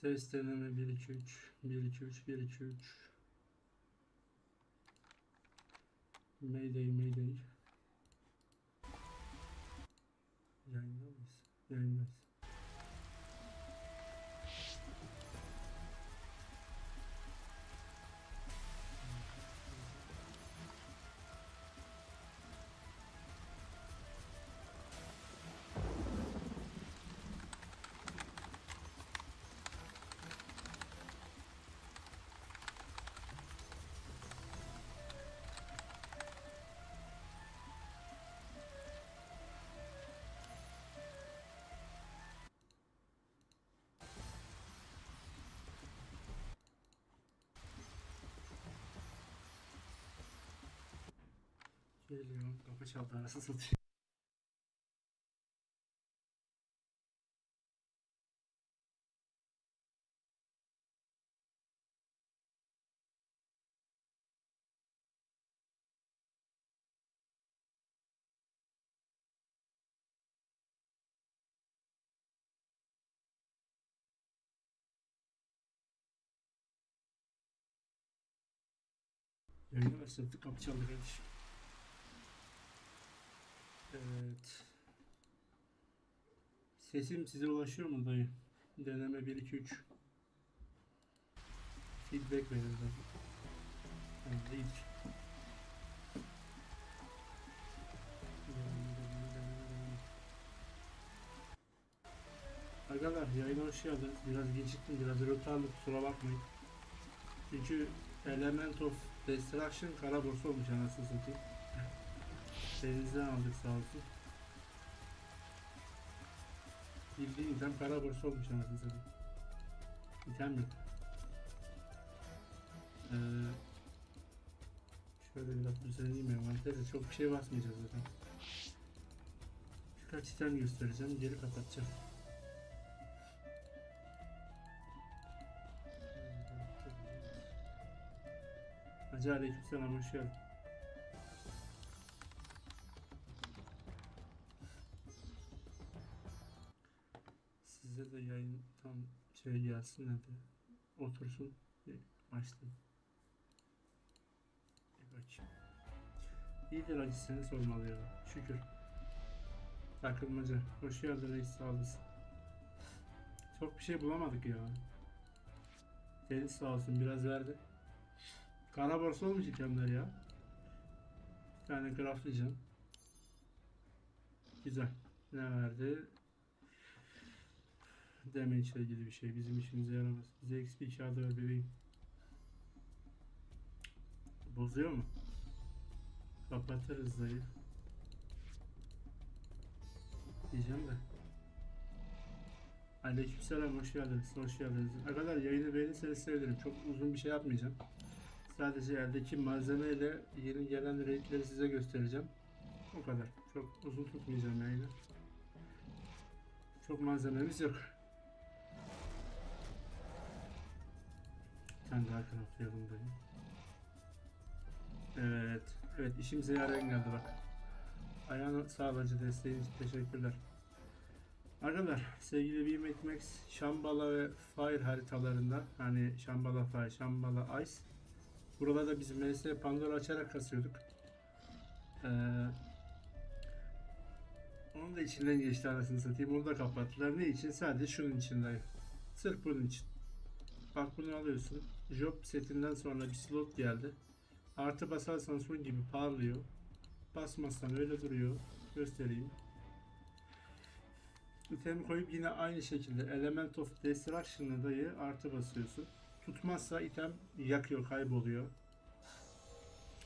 Ses deneme 1 2 3 1 2 3 1 2 3 Mayday Mayday. Yayında mıyız? Geliyor. Kapı çaldı arası satıyor. Yayını başlattık. Kapı çaldı kardeşim. Evet. Sesim size ulaşıyor mu dayı? Deneme 1 2 3. Feedback verin dayı. Yani değil. Arkadaşlar yayına hoş geldiniz. Biraz geciktim, biraz rötarlı kusura bakmayın. Çünkü Element of Destruction kara borsa olmuş anasını satayım. Denizden aldık sağ olsun. Bildiğin item kara borsa olmuş anasını satayım. İtem yok. Ee, şöyle biraz düzenleyeyim envanterde çok bir şey basmayacağız zaten. Birkaç item göstereceğim geri kapatacağım. Hacı aleykümselam hoş geldin. Şey gelsin hadi. Otursun. Başlayayım. Bir bakayım. İyidir acı seni. Şükür. Takılmaca. Hoş geldin reis sağ olasın. Çok bir şey bulamadık ya. Deniz sağ olsun biraz verdi. Kara borsa olmuş itemler ya. Bir tane craftlayacağım. Güzel. Ne verdi? Damage ile ilgili bir şey. Bizim işimize yaramaz. Bize XP kağıdı ver bebeğim. Bozuyor mu? Kapatırız dayı. Diyeceğim de. Aleykümselam hoş geldiniz. Hoş geldiniz. Arkadaşlar yayını beğenirseniz sevinirim. Çok uzun bir şey yapmayacağım. Sadece eldeki malzemeyle yeni gelen raidleri size göstereceğim. O kadar. Çok uzun tutmayacağım yayını. Çok malzememiz yok. Bir tane daha craftlayalım dayı. Evet. Evet işimize yarayan geldi bak. Ayağına sağlayıcı desteğin için teşekkürler. Arkadaşlar sevgili BMX Max Shambhala ve Fire haritalarında hani Shambhala Fire, Shambhala Ice Buralarda biz MS Pandora açarak kasıyorduk. Ee, onun da içinden geçti anasını satayım. Onu da kapattılar. Ne için? Sadece şunun için dayı. Sırf bunun için. Bak bunu alıyorsun. Job setinden sonra bir slot geldi. Artı basarsan son gibi parlıyor. Basmazsan öyle duruyor. Göstereyim. İtemi koyup yine aynı şekilde Element of Destruction'la dayı artı basıyorsun. Tutmazsa item yakıyor, kayboluyor.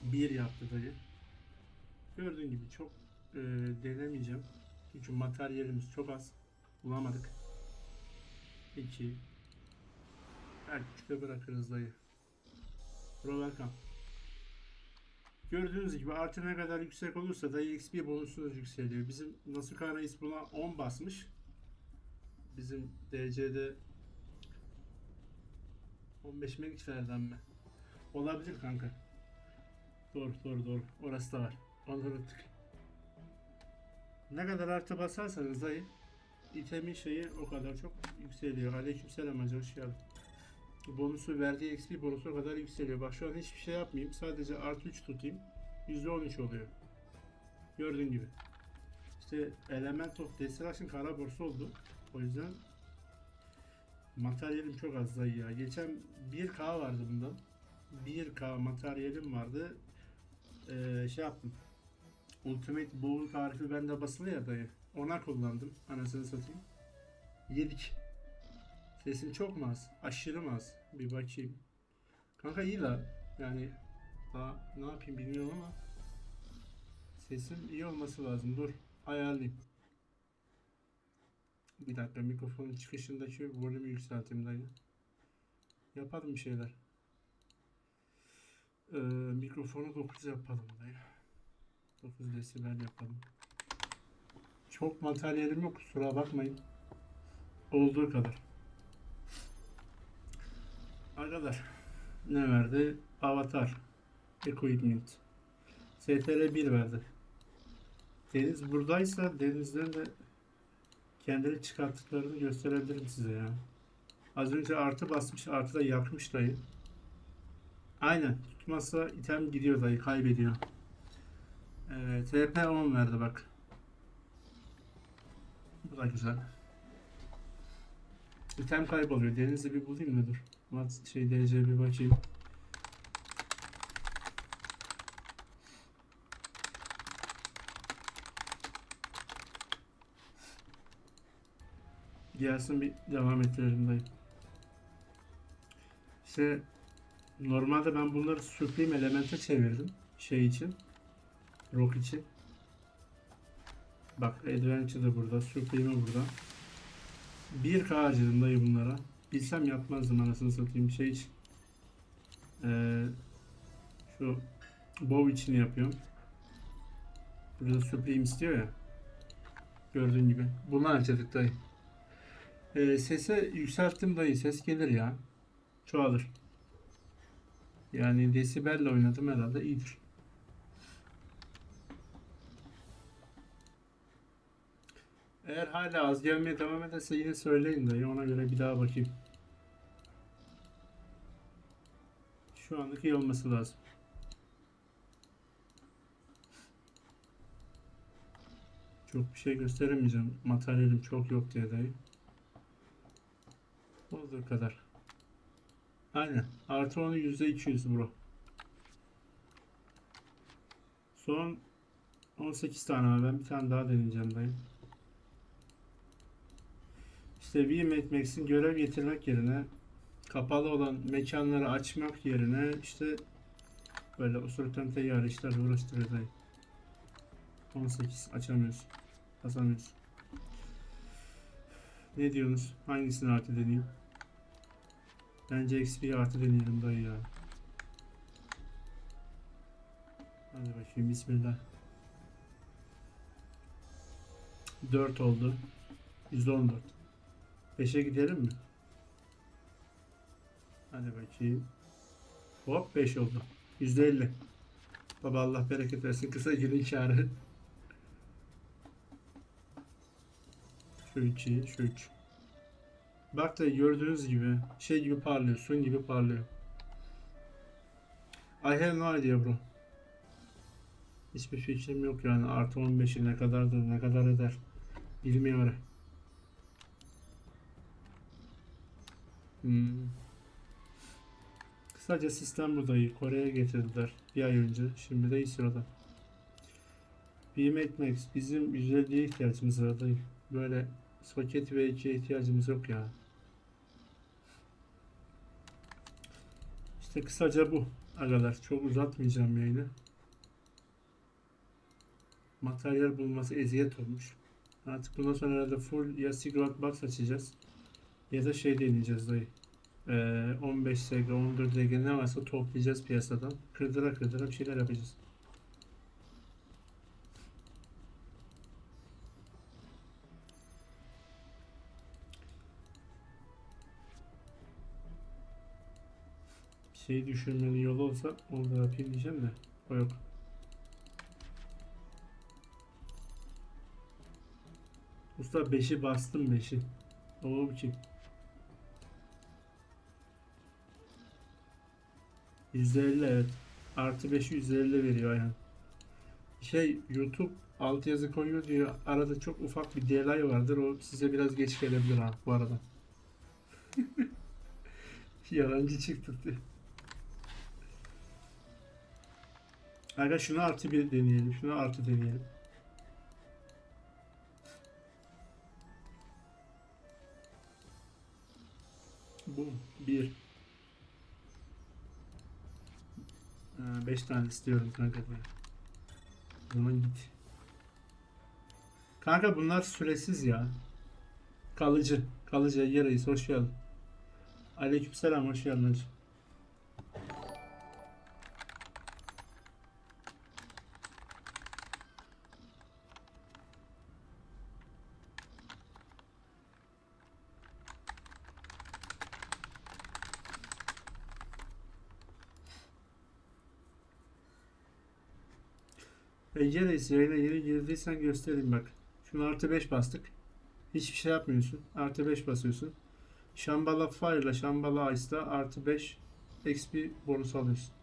Bir yaptı dayı. Gördüğün gibi çok e, denemeyeceğim. Çünkü materyalimiz çok az. Bulamadık. 2 Belki 3'te bırakırız dayı. Pro welcome. Gördüğünüz gibi artı ne kadar yüksek olursa da XP bonusunuz yükseliyor. Bizim Nasuka Reis buna 10 basmış. Bizim DC'de 15 megaflerden mi? Olabilir kanka. Doğru doğru doğru. Orası da var. Onu unuttuk. Ne kadar artı basarsanız dayı itemin şeyi o kadar çok yükseliyor. Aleykümselam hacı hoş geldin. Bonusu verdiği XP bonusu kadar yükseliyor. Bak şu an hiçbir şey yapmayayım. Sadece artı 3 tutayım. %13 oluyor. Gördüğün gibi. İşte Element of Destruction kara borsa oldu. O yüzden materyalim çok az dayı ya. Geçen 1K vardı bundan. 1K materyalim vardı. Ee, şey yaptım. Ultimate Bowl tarifi bende basılı ya dayı. Ona kullandım. Anasını satayım. Yedik. Sesim çok mu az? Aşırı mı az? Bir bakayım. Kanka iyi la. Yani daha ne yapayım bilmiyorum ama sesim iyi olması lazım. Dur ayarlayayım. Bir dakika mikrofonun çıkışındaki volümü yükselteyim dayı. Yapalım bir şeyler. Ee, mikrofonu 9 yapalım dayı. 9 desibel yapalım. Çok materyalim yok kusura bakmayın. Olduğu kadar. Arkadaşlar ne verdi? Avatar. Equipment. STR 1 verdi. Deniz buradaysa denizden de kendini çıkarttıklarını gösterebilirim size ya. Az önce artı basmış, artı da yakmış dayı. Aynen. Tutmazsa item gidiyor dayı, kaybediyor. Evet, TP 10 verdi bak. Bu da güzel. İtem kayboluyor. Deniz'i bir bulayım mı dur. Mat şey derece bir bakayım. Gelsin bir devam ettirelim dayı. İşte normalde ben bunları Supreme Element'e çevirdim. Şey için. Rock için. Bak Adventure da burada. Supreme burada. 1K harcadım dayı bunlara. Bilsem yapmazdım anasını satayım şey için. Ee, şu bow için yapıyorum. Burada Supreme istiyor ya. Gördüğün gibi. Bunu harcadık dayı. Ee, sese yükselttim dayı. Ses gelir ya. Çoğalır. Yani desibelle oynadım herhalde iyidir. Eğer hala az gelmeye devam ederse yine söyleyin dayı. Ona göre bir daha bakayım. Şu andaki iyi lazım. Çok bir şey gösteremeyeceğim. Materyalim çok yok diye dayı. Olduğu kadar. Aynen. Artı 10'u %200 bro. Son 18 tane var. Ben bir tane daha deneyeceğim dayı. İşte VMAT Max'in görev getirmek yerine kapalı olan mekanları açmak yerine işte böyle usulten teyyarı işler uğraştırıyor dayı. 18 açamıyoruz. Basamıyoruz. Ne diyorsunuz? Hangisini artı deneyeyim? Bence XP'yi artı deneyelim dayı ya. Hadi bakayım bismillah. 4 oldu. %14. 5'e gidelim mi? Hadi bakayım. Hop 5 oldu. %50. Baba Allah bereket versin. Kısa günün kârı. Şu 2, şu 3. Bak da gördüğünüz gibi şey gibi parlıyor. Sun gibi parlıyor. I have no idea bro. Hiçbir fikrim yok yani. Artı 15'i ne kadardır, ne kadar eder. Bilmiyorum. Hmm. Kısaca sistem buradayı Kore'ye getirdiler bir ay önce. Şimdi de sırada. BMX Max bizim 150'ye ihtiyacımız var dayı. Böyle soket ve ikiye ihtiyacımız yok ya. İşte kısaca bu agalar. Çok uzatmayacağım yayını. Materyal bulması eziyet olmuş. Artık bundan sonra herhalde full ya Sigurd Box açacağız ya da şey deneyeceğiz dayı. Ee, 15 SG, 14 SG ne varsa toplayacağız piyasadan. Kırdıra kırdıra bir şeyler yapacağız. Şey düşürmenin yolu olsa onu da yapayım diyeceğim de o yok. Usta 5'i bastım 5'i. O kim? %50 evet. Artı 5'i %50 veriyor aynen. Şey YouTube altyazı koyuyor diyor. Arada çok ufak bir delay vardır. O size biraz geç gelebilir ha bu arada. Yalancı çıktı. Aga şunu artı bir deneyelim. Şunu artı deneyelim. Bu bir. 5 tane istiyorum kanka. O zaman git. Kanka bunlar süresiz ya. Kalıcı. Kalıcı Reis hoş geldin. Aleykümselam hoş geldin hacı. Reis yayına yeni girdiysen göstereyim bak. Şunu artı 5 bastık. Hiçbir şey yapmıyorsun. Artı 5 basıyorsun. Shambhala Fire ile Shambhala Ice'da artı 5 XP bonus alıyorsun.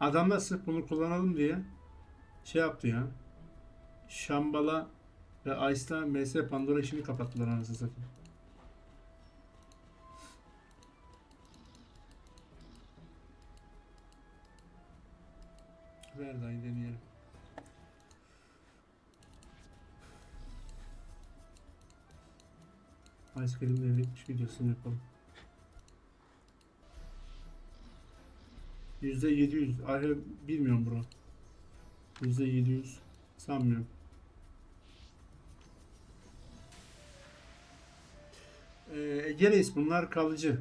Adamlar sırf bunu kullanalım diye şey yaptı ya. Shambhala ve Ice'da MS Pandora işini kapattılar anasını satayım. Ver dayı deneyelim. Ice Cream devretmiş videosunu yapalım. Yüzde yedi yüz. Ay bilmiyorum bro. Yüzde yedi yüz. Sanmıyorum. Ee, Ege bunlar kalıcı.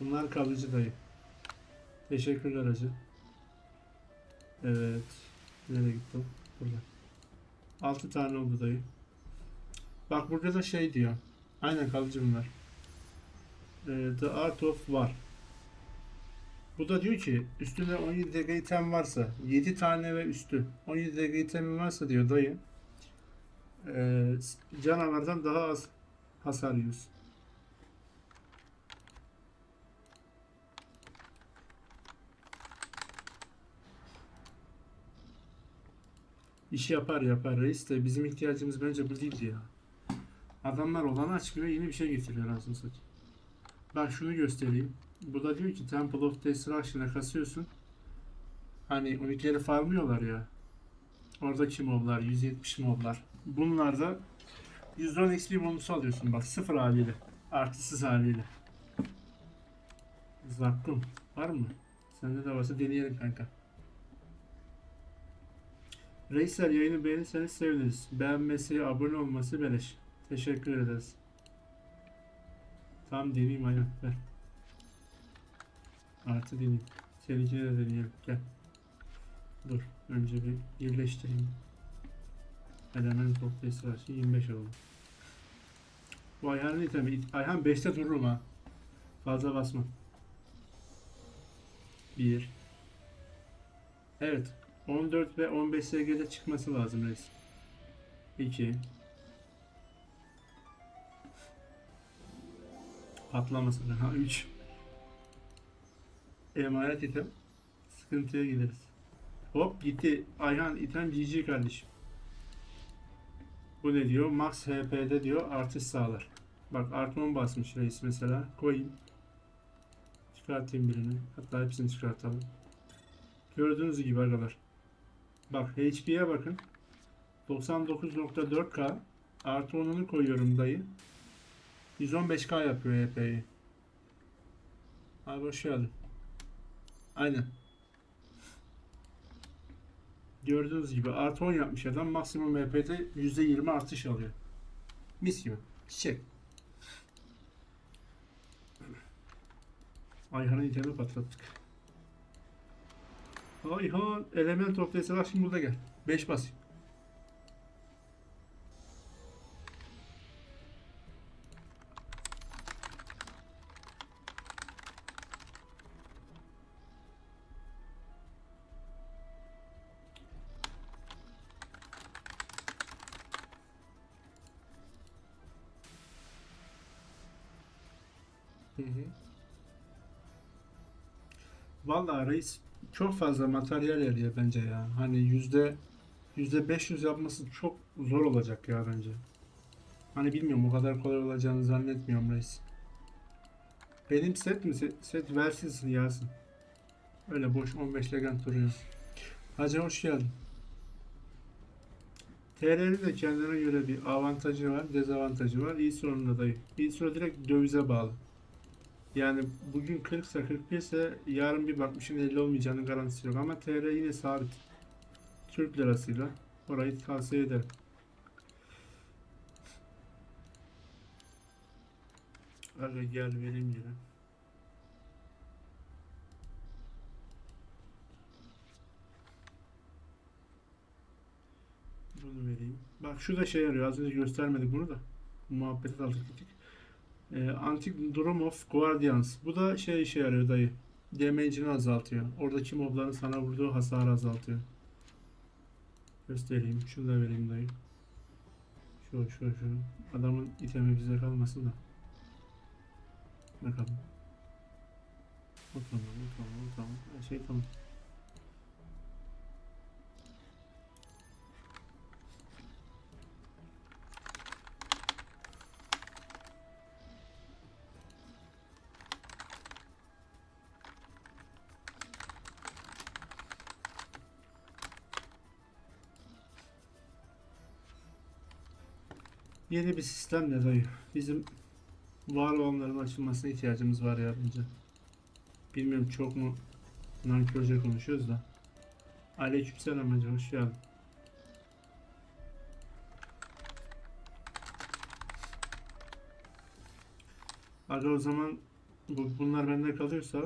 Bunlar kalıcı dayı. Teşekkürler hacı. Evet. Nereye gittim? Burada. 6 tane oldu dayı. Bak burada da şey diyor. Aynen kalıcı bunlar. Ee, The Art of War. Bu da diyor ki üstünde 17 DG item varsa 7 tane ve üstü 17 DG itemin varsa diyor dayı ee, canavardan daha az hasar yiyorsun. İş yapar yapar reis de bizim ihtiyacımız bence bu değildi ya. Adamlar olanı açmıyor yeni bir şey getiriyor anasını satayım. Bak şunu göstereyim. Bu da diyor ki Temple of Destruction'a kasıyorsun. Hani unique'leri farmlıyorlar ya. Oradaki moblar 170 moblar. Bunlarda 110 XP bonusu alıyorsun bak sıfır haliyle. Artısız haliyle. Zakkum var mı? Sende de varsa deneyelim kanka. Reisler yayını beğenirseniz seviniriz. Beğenmesi, abone olması beleş. Teşekkür ederiz. Tam deneyeyim aynen. Ver. Artı deneyeyim. Seninkini de deneyelim. Gel. Dur. Önce bir birleştireyim. Element of Destruction 25 oldu. Bu Ayhan'ın itemi. Ayhan 5'te dururum ha. Fazla basma. 1 Evet. 14 ve 15 SG'de çıkması lazım reis. 2 Patlamasın. Ha 3 Emanet item. Sıkıntıya gideriz. Hop gitti. Ayhan item GG kardeşim. Bu ne diyor? Max HP'de diyor artış sağlar. Bak artı 10 basmış reis mesela. Koyayım. Çıkartayım birini. Hatta hepsini çıkartalım. Gördüğünüz gibi arkadaşlar. Bak HP'ye bakın. 99.4K artı 10'unu koyuyorum dayı. 115K yapıyor HP'yi. Abi hoş geldin. Aynen. Gördüğünüz gibi artı 10 yapmış adam maksimum HP'de %20 artış alıyor. Mis gibi. Çiçek. Ayhan'ın itemi patlattık. Ayhan element of destruction burada gel. 5 basayım. Vallahi reis çok fazla materyal eriyor bence ya. Hani yüzde yüzde 500 yapması çok zor olacak ya bence. Hani bilmiyorum o kadar kolay olacağını zannetmiyorum reis. Benim set mi? Set, set versiniz Yasin. Öyle boş 15 legend duruyor. Hacı hoş geldin. TR'nin de kendine göre bir avantajı var, dezavantajı var. İyi sonunda dayı. İyi sonra direkt dövize bağlı. Yani bugün 40 ise 41 ise yarın bir bakmışın 50 olmayacağının garantisi yok. Ama TR yine sabit. Türk lirasıyla. Orayı tavsiye ederim. Aga gel vereyim yine. Bunu vereyim. Bak şu da şey yarıyor. Az önce göstermedik bunu da. Muhabbete daldık gittik. Ee, Antik Drum of Guardians. Bu da şey işe yarıyor dayı. Damage'ini azaltıyor. Oradaki mobların sana vurduğu hasarı azaltıyor. Göstereyim. Şunu da vereyim dayı. Şu şu şu. Adamın itemi bize kalmasın da. Bakalım. Tamam, tamam, tamam. Her şey tamam. Yeni bir sistem de dayı. Bizim var olanların açılmasına ihtiyacımız var ya bence. Bilmiyorum çok mu nankörce konuşuyoruz da. Aleykümselam hacı hoş geldin. Aga o zaman bu, bunlar bende kalıyorsa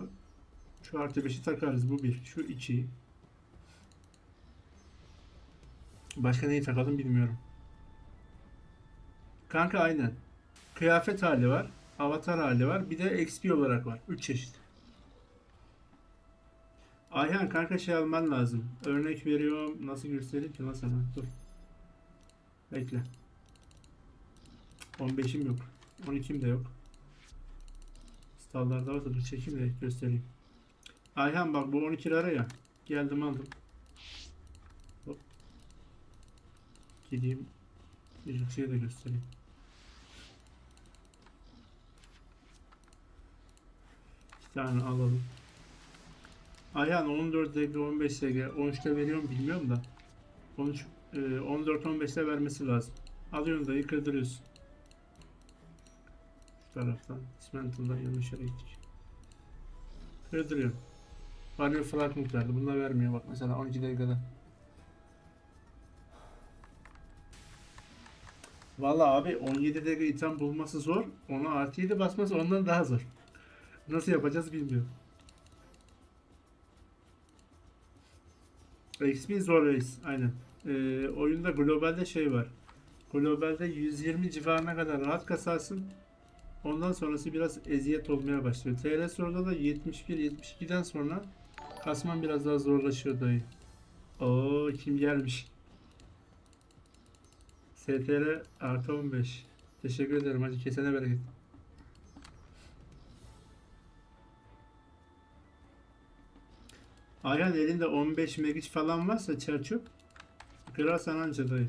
şu artı 5'i takarız bu bir. Şu 2. Başka neyi takalım bilmiyorum. Kanka aynen. Kıyafet hali var. Avatar hali var. Bir de XP olarak var. 3 çeşit. Ayhan kanka şey alman lazım. Örnek veriyorum. Nasıl göstereyim ki lan sana? Dur. Bekle. 15'im yok. 12'im de yok. Stallarda varsa dur çekeyim de göstereyim. Ayhan bak bu 12 lira ya. Geldim aldım. Hop. Gideyim. Bir şey de göstereyim. İki tane alalım. Ayhan 14 DG 15 SG 13'te veriyorum bilmiyorum da 13 14 15'te vermesi lazım. Alıyorsun dayı kırdırıyorsun. Şu taraftan Dismantle'dan yanlış yere gittik. Kırdırıyorum. Value Fragment verdi. Bunlar vermiyor bak mesela 12 dakikada. Valla abi 17 dakika item bulması zor. Ona artı 7 basması ondan daha zor. Nasıl yapacağız bilmiyorum. XP zor reis. Aynen. Ee, oyunda globalde şey var. Globalde 120 civarına kadar rahat kasarsın. Ondan sonrası biraz eziyet olmaya başlıyor. TR soruda da 71-72'den sonra kasman biraz daha zorlaşıyor dayı. Oo kim gelmiş? STR artı 15. Teşekkür ederim hacı kesene bereket. Ayhan elinde 15 megiç falan varsa çerçöp kırarsan anca dayı.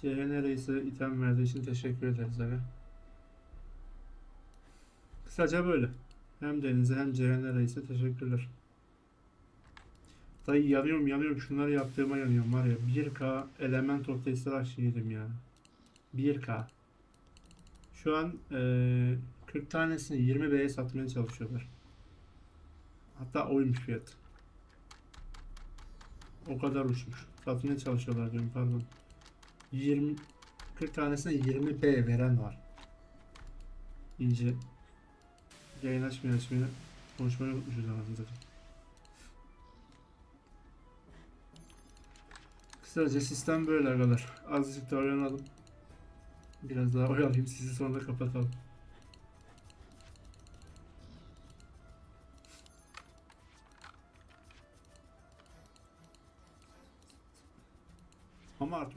CHN Reis'e item verdiği için teşekkür ederiz aga. Kısaca böyle. Hem Deniz'e hem CHN Reis'e teşekkürler. Dayı yanıyorum yanıyorum şunları yaptığıma yanıyorum var ya 1K element of destruction yedim ya 1K Şu an eee 40 tanesini 20 B'ye satmaya çalışıyorlar. Hatta oymuş fiyat. O kadar uçmuş. Satmaya çalışıyorlar diyorum pardon. 20 40 tanesine 20 B veren var. İnce. Yayın açmaya açmaya Konuşmayı unutmuşuz anasını zaten Kısaca sistem böyle arkadaşlar. Azıcık da oyalanalım. Biraz daha oyalayayım sizi sonra kapatalım.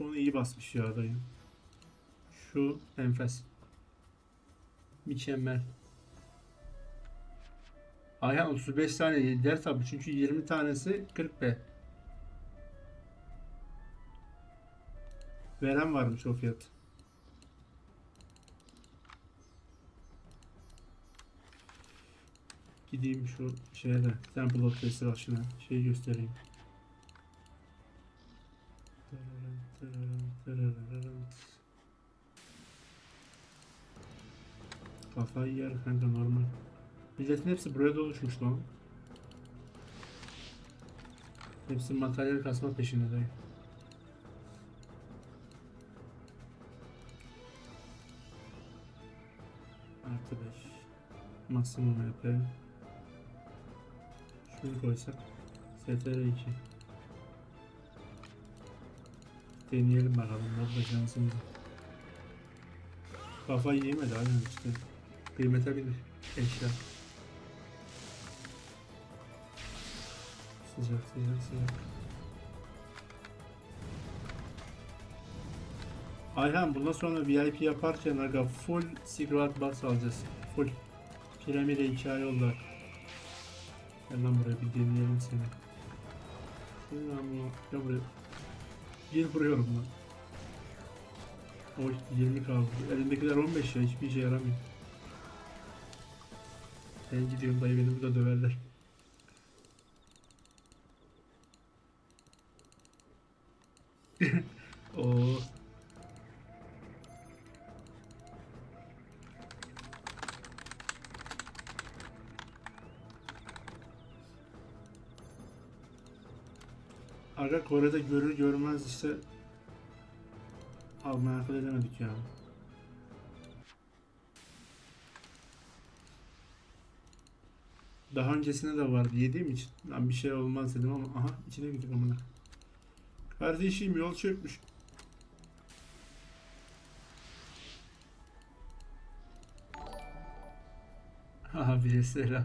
Ama artık onu iyi basmış ya dayı. Şu enfes. Mükemmel. Ayhan 35 tane der tabi çünkü 20 tanesi 40 B. Veren varmış o fiyat. Gideyim şu şeye de Temple of Destruction'a şeyi göstereyim. Kafayı yer kanka normal. Milletin hepsi buraya doluşmuş lan. Hepsi materyal kasma peşinde dayı. Artı 5. Maksimum EP. Şunu koysak. STR 2. Deneyelim bakalım ne olacak şansımız. Kafayı yemedi aynen işte. Kıymete bilir eşya. Sıcak sıcak sıcak. Ayhan bundan sonra VIP yaparken aga full Secret Box alacağız. Full. Piramide hikaye yollar. Gel lan buraya bir deneyelim seni. Seni lan bu. Gel buraya. Gel vuruyorum lan. O işte 20 kaldı. Elindekiler 15 ya hiçbir işe yaramıyor. Ben gidiyorum dayı beni burada döverler. Oo. Aga Kore'de görür görmez işte almaya akıl edemedik ya. Daha öncesinde de vardı yediğim için. Lan bir şey olmaz dedim ama aha içine gittik amına. Kardeşim yol çökmüş. Abi selam.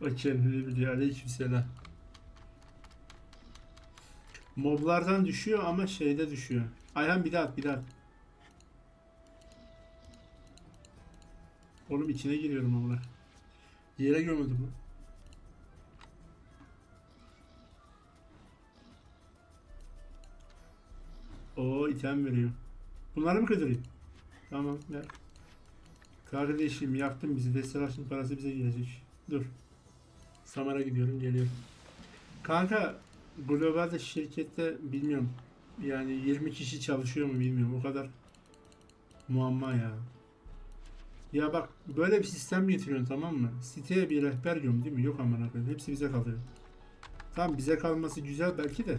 O kendini biliyor. Aleyküm selam. Moblardan düşüyor ama şeyde düşüyor. Ayhan bir daha at bir daha at. Oğlum içine giriyorum amına. Yere gömüldü bu. Oo item veriyor. Bunları mı kırdırayım? Tamam ver. Kardeşim yaktın bizi. Destinasyon parası bize gelecek. Dur. Samara gidiyorum geliyorum. Kanka globalde şirkette bilmiyorum. Yani 20 kişi çalışıyor mu bilmiyorum. O kadar muamma ya. Ya bak böyle bir sistem getiriyorsun tamam mı? Siteye bir rehber göm değil mi? Yok amına koyayım. Hepsi bize kalıyor. Tamam bize kalması güzel belki de.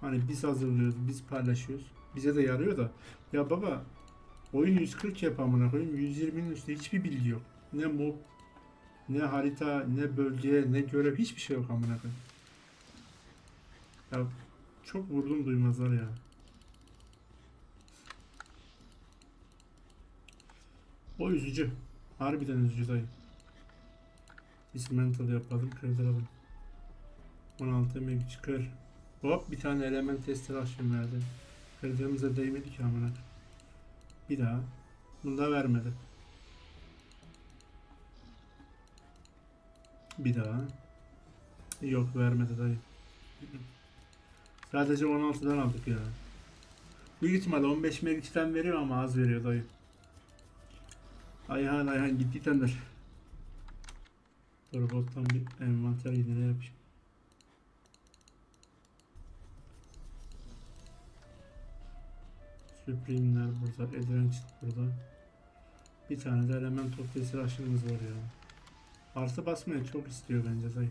Hani biz hazırlıyoruz, biz paylaşıyoruz. Bize de yarıyor da. Ya baba oyun 140 yap amına koyayım. 120'nin üstünde hiçbir bilgi yok. Ne mob, ne harita, ne bölge, ne görev hiçbir şey yok amına koyayım. Ya çok vurdum duymazlar ya. O üzücü. Harbiden üzücü dayı. Dismantle yapalım, kırdıralım. 16 meg çıkar. Hop bir tane element testi action verdi. Kırdığımıza değmedi ki amına. Bir daha. Bunu da vermedi. Bir daha. Yok vermedi dayı. Sadece 16'dan aldık ya. Büyük ihtimalle 15 mega'dan veriyor ama az veriyor dayı. Ayhan Ayhan gitti itemler. Dur bottan bir envanter yine yapayım. Supreme'ler burada, Advanced burada. Bir tane de element of Destruction'ımız var ya. Artı basmaya çok istiyor bence dayı.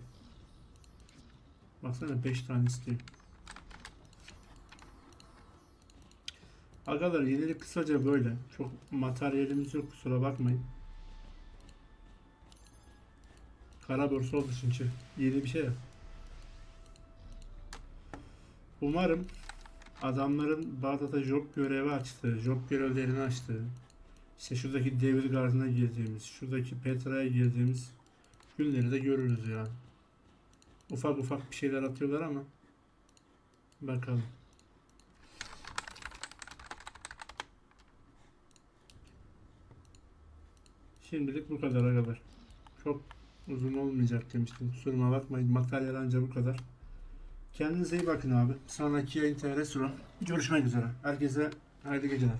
Baksana 5 tane istiyor. Agalar yenilik kısaca böyle. Çok materyalimiz yok kusura bakmayın. Kara borsa oldu çünkü. Yeni bir şey yok. Umarım adamların Bağdat'a job görevi açtı. Job görevlerini açtı. İşte şuradaki David Garden'a girdiğimiz, şuradaki Petra'ya girdiğimiz günleri de görürüz yani. Ufak ufak bir şeyler atıyorlar ama bakalım. Şimdilik bu kadar kadar. Çok uzun olmayacak demiştim. Kusuruma bakmayın. Materyal anca bu kadar. Kendinize iyi bakın abi. Sonraki yayın TR sonra görüşmek üzere. Herkese hayırlı geceler.